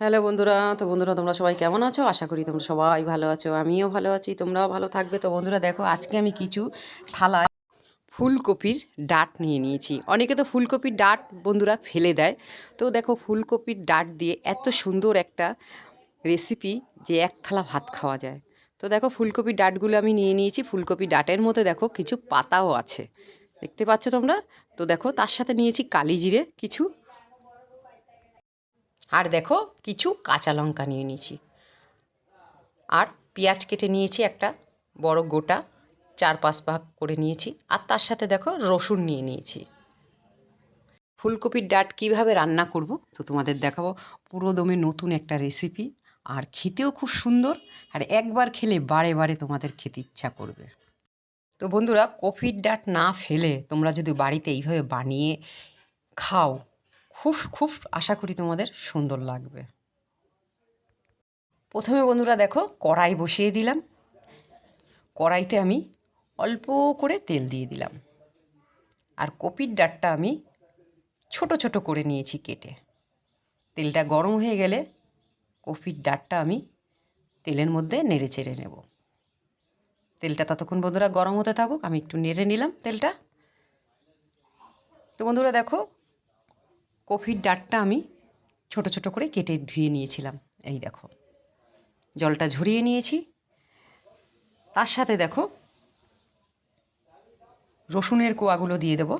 Hello বন্ধুরা, তো বন্ধুরা তোমরা সবাই কেমন আছো? আশা করি তোমরা সবাই ভালো আছো, আমিও ভালো আছি, তোমরাও ভালো থাকবে। তো বন্ধুরা দেখো, আজকে আমি কিছু থালায় ফুলকপির ডাট নিয়ে নিয়েছি। অনেকে তো ফুলকপির ডাট বন্ধুরা ফেলে দেয়। তো দেখো, ফুলকপির ডাট দিয়ে এত সুন্দর একটা রেসিপি যে এক থালা ভাত খাওয়া যায়। তো দেখো, ফুলকপির ডাটগুলো আমি নিয়ে নিয়েছি। ফুলকপির ডাটের মধ্যে দেখো, কিছু পাতাও আছে। দেখতে পাচ্ছ তোমরা? তো দেখো, তার সাথে নিয়েছি কালি জিরে কিছু আর দেখো, কিছু কাঁচা লঙ্কা নিয়ে নিয়েছি। আর পেঁয়াজ কেটে নিয়েছি একটা, বড় গোটা, চার পাঁচ ভাগ করে নিয়েছি। আর তার সাথে দেখো, রসুন নিয়ে নিয়েছি। ফুলকপির ডাট কীভাবে রান্না করব, তো তোমাদের দেখাবো। পুরো দমে নতুন একটা রেসিপি আর খেতেও খুব সুন্দর। আর একবার খেলে বারে বারে তোমাদের খেতে ইচ্ছা করবে। তো বন্ধুরা কফির ডাট না ফেলে তোমরা যদি বাড়িতে এইভাবে বানিয়ে খাও খুব খুব আশা করি তোমাদের সুন্দর লাগবে। প্রথমে বন্ধুরা দেখো, কড়াই বসিয়ে দিলাম। কড়াইতে আমি অল্প করে তেল দিয়ে দিলাম। আর কপির ডাটটা আমি ছোট ছোট করে নিয়েছি কেটে। তেলটা গরম হয়ে গেলে কপির ডাটটা আমি তেলের মধ্যে নেড়ে চেড়ে নেব। তেলটা ততক্ষণ বন্ধুরা গরম হতে থাকুক, আমি একটু নেড়ে নিলাম তেলটা। তো বন্ধুরা দেখো কফির ডাটটা আমি ছোট ছোট করে কেটে ধুয়ে নিয়েছিলাম। এই দেখো, জলটা ঝরিয়ে নিয়েছি। তার সাথে দেখো, রসুনের কোয়াগুলো দিয়ে দেব,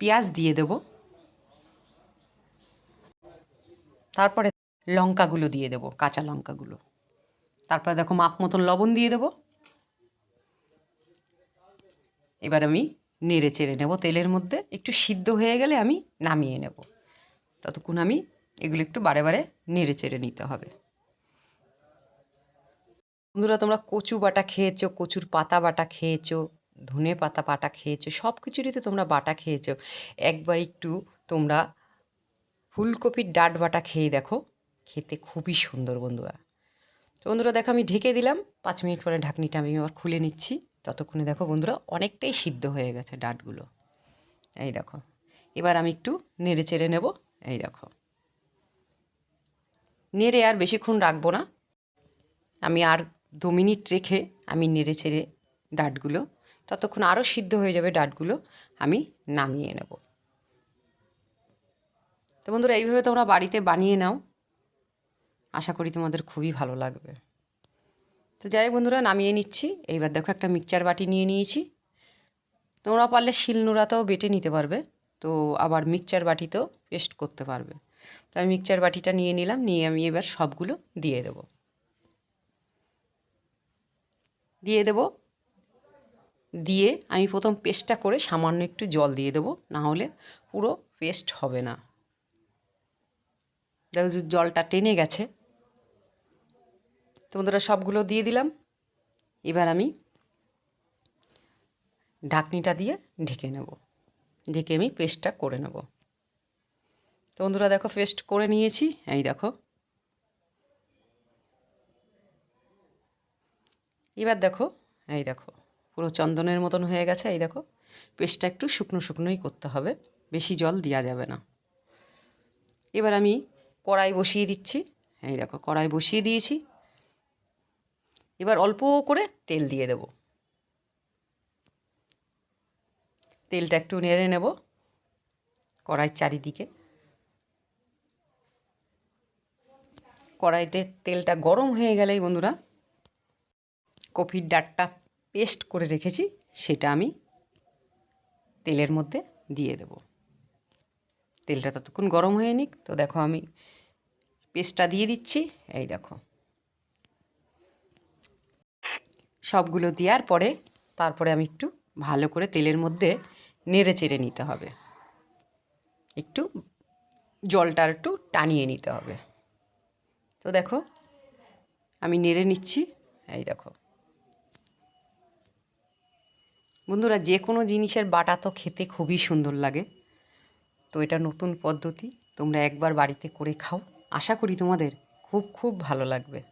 পেঁয়াজ দিয়ে দেব, তারপরে লঙ্কাগুলো দিয়ে দেব, কাঁচা লঙ্কাগুলো। তারপরে দেখো মাপ মতন লবণ দিয়ে দেব। এবার আমি নেড়ে চেড়ে নেব তেলের মধ্যে। একটু সিদ্ধ হয়ে গেলে আমি নামিয়ে নেব। ততক্ষণ আমি এগুলো একটু বারে বারে নেড়ে চেড়ে নিতে হবে। বন্ধুরা, তোমরা কচু বাটা খেয়েছো, কচুর পাতা বাটা খেয়েছো, ধনে পাতা বাটা খেয়েছো সব কিছুরই তো তোমরা বাটা খেয়েছো। একবার একটু তোমরা ফুলকপির ডাট বাটা খেয়ে দেখো। খেতে খুবই সুন্দর বন্ধুরা। তো বন্ধুরা, দেখো আমি ঢেকে দিলাম। পাঁচ মিনিট পরে ঢাকনিটা আমি আবার খুলে নিচ্ছি। ততক্ষণে দেখো বন্ধুরা অনেকটাই সিদ্ধ হয়ে গেছে ডাটগুলো। এই দেখো, এবার আমি একটু নেড়ে চেড়ে নেব, এই দেখো। নেড়ে আর বেশিক্ষণ রাখব না। আমি আর দু মিনিট রেখে আমি নেড়ে চেড়ে ডাটগুলো, ততক্ষণ আরও সিদ্ধ হয়ে যাবে ডাটগুলো, আমি নামিয়ে নেব। তো বন্ধুরা, এইভাবে তোমরা বাড়িতে বানিয়ে নাও। আশা করি তোমাদের খুবই ভালো লাগবে। তো যাই বন্ধুরা, নামিয়ে নিচ্ছি। এইবার দেখো একটা মিক্সচার বাটি নিয়ে নিয়েছি। তোমরা পারলে শিলনোড়াতেও বেটে নিতে পারবে। তো আবার মিক্সচার বাটিতেও পেস্ট করতে পারবে। তো আমি মিক্সচার বাটিটা নিয়ে নিলাম, নিয়ে আমি এবার সবগুলো দিয়ে দেব। দিয়ে দেব। দিয়ে আমি প্রথম পেস্টটা করে সামান্য একটু জল দিয়ে দেবো, না হলে পুরো পেস্ট হবে না। দেখো জলটা টেনে গেছে। তো বন্ধুরা সবগুলো দিয়ে দিলাম। এবার আমি ঢাকনিটা দিয়ে ঢেকে নেব। ঢেকে আমি পেস্টটা করে নেব। তো বন্ধুরা দেখো পেস্ট করে নিয়েছি। এই দেখো। এবার দেখো, এই দেখো, পুরো চন্দনের মতন হয়ে গেছে। এই দেখো পেস্টটা একটু শুকনো শুকনোই করতে হবে। বেশি জল দেওয়া যাবে না। এবার আমি কড়াই বসিয়ে দিচ্ছি। এই দেখো, কড়াই বসিয়ে দিয়েছি। এবার অল্প করে তেল দিয়ে দেব। তেলটা একটু নেড়ে নেব কড়াইয়ের চারিদিকে। কড়াইতে তেলটা গরম হয়ে গেলেই বন্ধুরা কফির ডাটটা পেস্ট করে রেখেছি, সেটা আমি তেলের মধ্যে দিয়ে দেব। তেলটা ততক্ষণ গরম হয়ে নিক। তো দেখো আমি পেস্টটা দিয়ে দিচ্ছি, এই দেখো। সবগুলো দেওয়ার পরে তারপরে আমি একটু ভালো করে তেলের মধ্যে নেড়ে চেড়ে নিতে হবে। একটু জলটা একটু টানিয়ে নিতে হবে। তো দেখো, আমি নেড়ে নিচ্ছি, এই দেখো। বন্ধুরা, যে কোনো জিনিসের বাটা তো খেতে খুবই সুন্দর লাগে। তো এটা নতুন পদ্ধতি, তোমরা একবার বাড়িতে করে খাও। আশা করি তোমাদের খুব খুব ভালো লাগবে।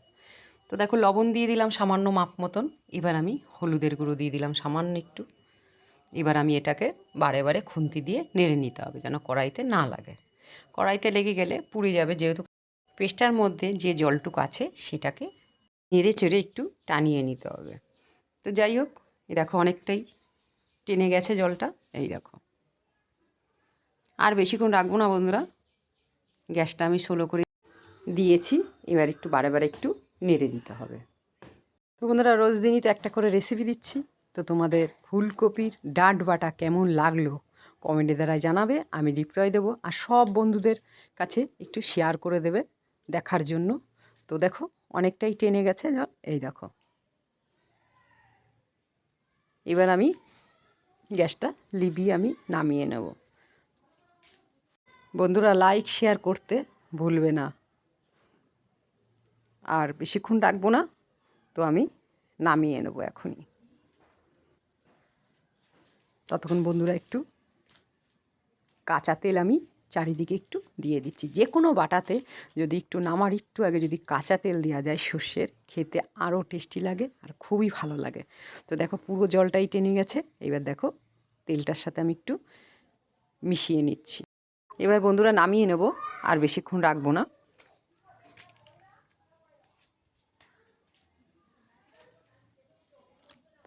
তো দেখো লবণ দিয়ে দিলাম সামান্য মাপ মতন। এবার আমি হলুদের গুঁড়ো দিয়ে দিলাম সামান্য একটু। এবার আমি এটাকে বারে বারে খুন্তি দিয়ে নেড়ে নিতে হবে যেন কড়াইতে না লাগে। কড়াইতে লেগে গেলে পুড়ে যাবে যেহেতু পেস্টার মধ্যে যে জলটুকু আছে সেটাকে নেড়ে চেড়ে একটু টানিয়ে নিতে হবে। তো যাই হোক এই দেখো অনেকটাই টেনে গেছে জলটা। এই দেখো। আর বেশিক্ষণ রাখব না বন্ধুরা। গ্যাসটা আমি সোলো করে দিয়েছি। এবার একটু বারে বারে একটু নেড়ে দিতে হবে। তো বন্ধুরা, রোজ দিনই তো একটা করে রেসিপি দিচ্ছি। তো তোমাদের ফুলকপির ডাঁট বাটা কেমন লাগল কমেন্টে দ্বারা জানাবে, আমি রিপ্লাই দেবো আর সব বন্ধুদের কাছে একটু শেয়ার করে দেবে দেখার জন্য। তো দেখো, অনেকটাই টেনে গেছে এই দেখো। এবার আমি গ্যাসটা লিবিয়ে আমি নামিয়ে নেব। বন্ধুরা লাইক শেয়ার করতে ভুলবে না। আর বেশিক্ষণ রাখব না, তো আমি নামিয়ে নেব এখনই। ততক্ষণ বন্ধুরা একটু কাঁচা তেল আমি চারিদিকে একটু দিয়ে দিচ্ছি। যে কোনো বাটাতে যদি একটু নামার একটু আগে যদি কাঁচা তেল দেওয়া যায় সর্ষের, খেতে আরও টেস্টি লাগে আর খুবই ভালো লাগে। তো দেখো পুরো জলটাই টেনে গেছে, এবার দেখো তেলটার সাথে আমি একটু মিশিয়ে নিচ্ছি। এবার বন্ধুরা নামিয়ে নেব, আর বেশিক্ষণ রাখব না।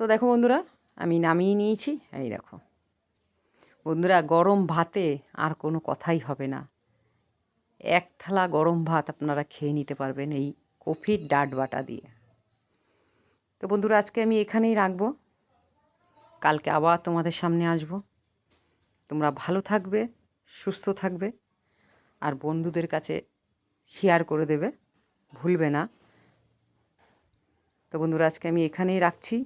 তো দেখো বন্ধুরা, আমি নামিয়ে নিয়েছি। এই দেখো। বন্ধুরা, গরম ভাতে আর কোনো কথাই হবে না। এক থালা গরম ভাত আপনারা খেয়ে নিতে পারবেন এই কফির ডাট বাটা দিয়ে। তো বন্ধুরা, আজকে আমি এখানেই রাখব। কালকে আবার তোমাদের সামনে আসব। তোমরা ভালো থাকবে, সুস্থ থাকবে আর বন্ধুদের কাছে শেয়ার করে দেবে। ভুলবে না। তো বন্ধুরা, আজকে আমি এখানেই রাখছি।